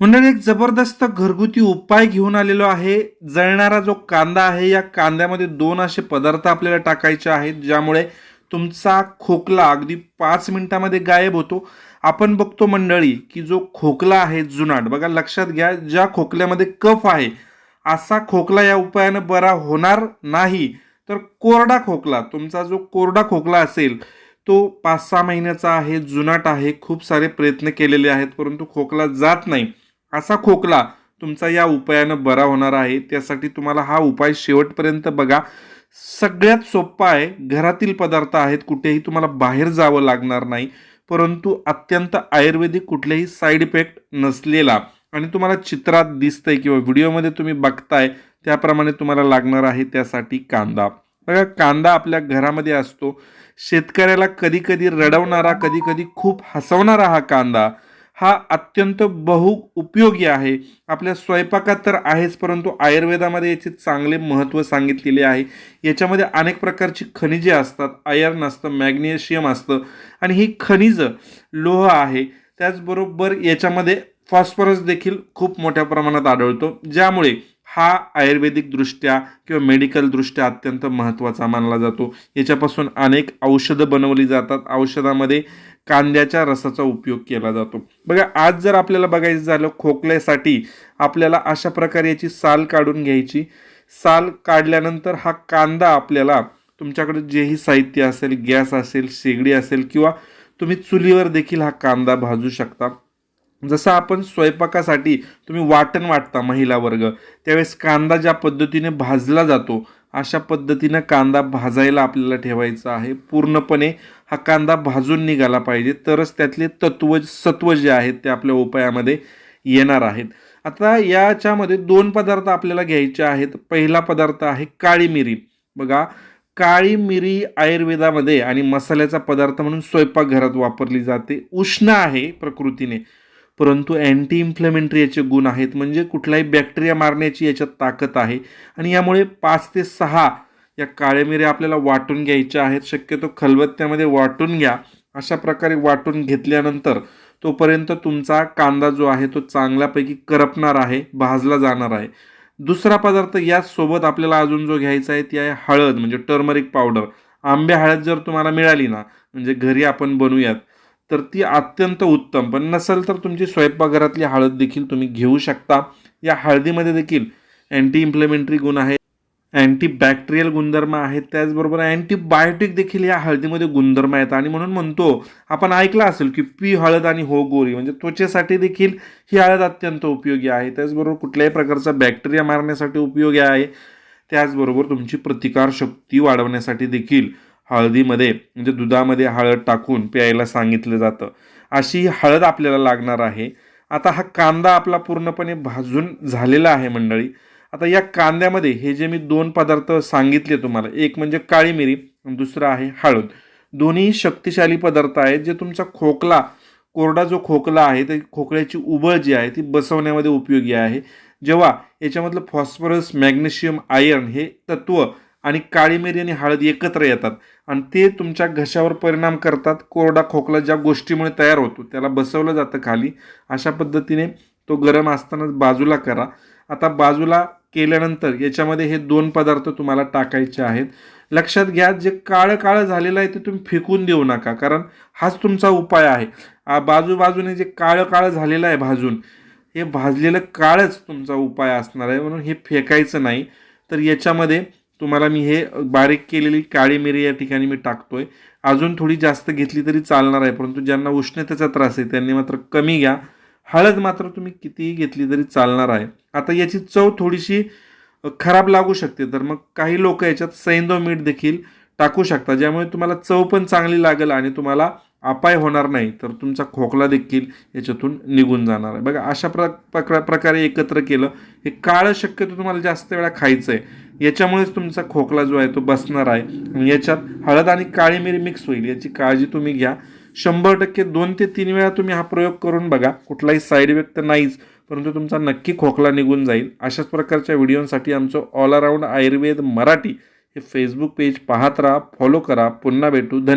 मंडळी एक जबरदस्त घरगुती उपाय घेऊन आलेलो आहे. जळणारा जो कांदा आहे या कांद्यामध्ये दोन असे पदार्थ आपल्याला टाकायचे आहेत ज्यामुळे तुमचा खोकला अगदी पाच मिनिटामध्ये गायब होतो. आपण बघतो मंडळी की जो खोकला आहे जुनाट बघा लक्षात घ्या ज्या खोकल्यामध्ये कफ आहे असा खोकला या उपायानं बरा होणार नाही. तर कोरडा खोकला तुमचा जो कोरडा खोकला असेल तो पाच सहा महिन्याचा आहे जुनाट आहे खूप सारे प्रयत्न केलेले आहेत परंतु खोकला जात नाही. असा खोकला तुमचा या उपायानं बरा होणार आहे. त्यासाठी तुम्हाला हा उपाय शेवटपर्यंत बघा. सगळ्यात सोपा आहे घरातील पदार्थ आहेत कुठेही तुम्हाला बाहेर जावं लागणार नाही. परंतु अत्यंत आयुर्वेदिक कुठलेही साईड इफेक्ट नसलेला आणि तुम्हाला चित्रात दिसतंय किंवा व्हिडिओमध्ये तुम्ही बघताय त्याप्रमाणे तुम्हाला लागणार आहे त्यासाठी कांदा. बघा कांदा आपल्या घरामध्ये असतो. शेतकऱ्याला कधी कधी रडवणारा कधी कधी खूप हसवणारा हा कांदा हा अत्यंत बहु उपयोगी आहे. आपल्या स्वयंपाकात तर आहेच परंतु आयुर्वेदामध्ये याचे चांगले महत्त्व सांगितलेले आहे. याच्यामध्ये अनेक प्रकारची खनिजे असतात. आयर्न असतं मॅग्नेशियम असतं आणि ही खनिजं लोह आहे. त्याचबरोबर याच्यामध्ये फॉस्फरस देखील खूप मोठ्या प्रमाणात आढळतो. ज्यामुळे हा आयुर्वेदिकदृष्ट्या किंवा मेडिकलदृष्ट्या अत्यंत महत्त्वाचा मानला जातो. याच्यापासून अनेक औषधं बनवली जातात. औषधामध्ये कांद्याच्या रसाचा उपयोग केला जातो. बघा आज जर आपल्याला बघायचं झालं खोकल्यासाठी आपल्याला अशा प्रकारे याची साल काढून घ्यायची. साल काढल्यानंतर हा कांदा आपल्याला तुमच्याकडे जेही साहित्य असेल गॅस असेल शेगडी असेल किंवा तुम्ही चुलीवर देखील हा कांदा भाजू शकता. जसं आपण स्वयंपाकासाठी तुम्ही वाटण वाटता महिला वर्ग त्यावेळेस कांदा ज्या पद्धतीने भाजला जातो अशा पद्धतीनं कांदा भाजायला आपल्याला ठेवायचा आहे. पूर्णपणे हा कांदा भाजून निघाला पाहिजे. तरच त्यातले तत्व सत्व जे आहेत ते आपल्या उपायामध्ये येणार आहेत. आता याच्यामध्ये दोन पदार्थ आपल्याला घ्यायचे आहेत. पहिला पदार्थ आहे काळी मिरी. बघा काळी मिरी आयुर्वेदामध्ये आणि मसाल्याचा पदार्थ म्हणून स्वयंपाकघरात वापरली जाते. उष्ण आहे प्रकृतीने. परंतु अँटी इन्फ्लेमेंटरी याचे गुण आहेत. म्हणजे कुठलाही बॅक्टेरिया मारण्याची याच्यात ताकद आहे. आणि यामुळे पाच ते सहा या काळ्या मिऱ्या आपल्याला वाटून घ्यायच्या आहेत. शक्यतो खलबत्त्यामध्ये वाटून घ्या. अशा प्रकारे वाटून घेतल्यानंतर तोपर्यंत तुमचा कांदा जो आहे तो चांगल्यापैकी करपणार आहे भाजला जाणार आहे. दुसरा पदार्थ यासोबत आपल्याला अजून जो घ्यायचा आहे ती आहे हळद म्हणजे टर्मरिक पावडर आंबे हळद जर तुम्हाला मिळाली ना म्हणजे घरी आपण बनवूयात तर ती अत्यंत उत्तम. पण नसेल तर तुमची स्वयंपाकघरातली हळद देखील तुम्ही घेऊ शकता. या हळदीमध्ये देखील अँटी इम्प्लिमेंटरी गुण आहे अँटी बॅक्टेरियल गुणधर्म आहेत. त्याचबरोबर अँटीबायोटिक देखील या हळदीमध्ये गुणधर्म आहेत. आणि म्हणून म्हणतो आपण ऐकलं असेल की पी हळद आणि हो गोरी म्हणजे त्वचेसाठी देखील ही हळद अत्यंत उपयोगी आहे. त्याचबरोबर कुठल्याही प्रकारचा बॅक्टेरिया मारण्यासाठी उपयोगी आहे. त्याचबरोबर तुमची प्रतिकारशक्ती वाढवण्यासाठी देखील हळदीमध्ये म्हणजे दुधामध्ये हळद टाकून प्यायला सांगितलं जातं. अशी हळद आपल्याला लागणार आहे. आता हा कांदा आपला पूर्णपणे भाजून झालेला आहे मंडळी. आता या कांद्यामध्ये हे जे मी दोन पदार्थ सांगितले तुम्हाला एक म्हणजे काळी मिरी दुसरं आहे हळद. दोन्ही शक्तिशाली पदार्थ आहेत जे तुमचा खोकला कोरडा जो खोकला आहे ते खोकल्याची उबळ जी आहे ती बसवण्यामध्ये उपयोगी आहे. जेव्हा याच्यामधलं फॉस्फरस मॅग्नेशियम आयर्न हे तत्व आणि काळी मिरी आणि हळद एकत्र येतात. आणि ते तुमच्या घशावर परिणाम करतात. कोरडा खोकला ज्या गोष्टीमुळे तयार होतो त्याला बसवलं जातं खाली. अशा पद्धतीने तो गरम असतानाच बाजूला करा. आता बाजूला केल्यानंतर याच्यामध्ये हे दोन पदार्थ तुम्हाला टाकायचे आहेत. लक्षात घ्या जे काळं काळं झालेलं आहे ते तुम्ही फेकून देऊ नका कारण हाच तुमचा उपाय आहे. आ, बाजूबाजूने जे काळं काळं झालेलं आहे भाजून हे भाजलेलं काळच तुमचा उपाय असणार आहे म्हणून हे फेकायचं नाही. तर याच्यामध्ये तुम्हाला मी हे बारीक केलेली काळी मिरी या ठिकाणी मी टाकतो आहे अजून थोडी जास्त घेतली तरी चालणार आहे परंतु ज्यांना उष्णतेचा त्रास आहे त्यांनी मात्र कमी घ्या. हळद मात्र तुम्ही कितीही घेतली तरी चालणार आहे. आता याची चव थोडीशी खराब लागू शकते तर मग काही लोक याच्यात सैंदो मीठ देखील टाकू शकता ज्यामुळे तुम्हाला चव पण चांगली लागेल आणि तुम्हाला अपाय होणार नाही तर तुमचा खोकला देखील याच्यातून निघून जाणार आहे. बघा अशा प्र प्रकार प्रकारे एकत्र केलं हे काळं शक्यतो तुम्हाला जास्त वेळा खायचं आहे याच्यामुळेच तुमचा खोकला जो आहे तो बसणार आहे. आणि याच्यात हळद आणि काळी मिरी मिक्स होईल. याची काळजी तुम्ही घ्या. शंभर टक्के दोन ते तीन वेळा तुम्ही हा प्रयोग करून बघा. कुठलाही साईड इफेक्ट तर नाहीच परंतु तुमचा नक्की खोकला निघून जाईल. अशाच प्रकारच्या व्हिडिओंसाठी आमचं ऑल अराऊंड आयुर्वेद मराठी हे फेसबुक पेज पाहत राहा फॉलो करा. पुन्हा भेटू. धन्यवाद.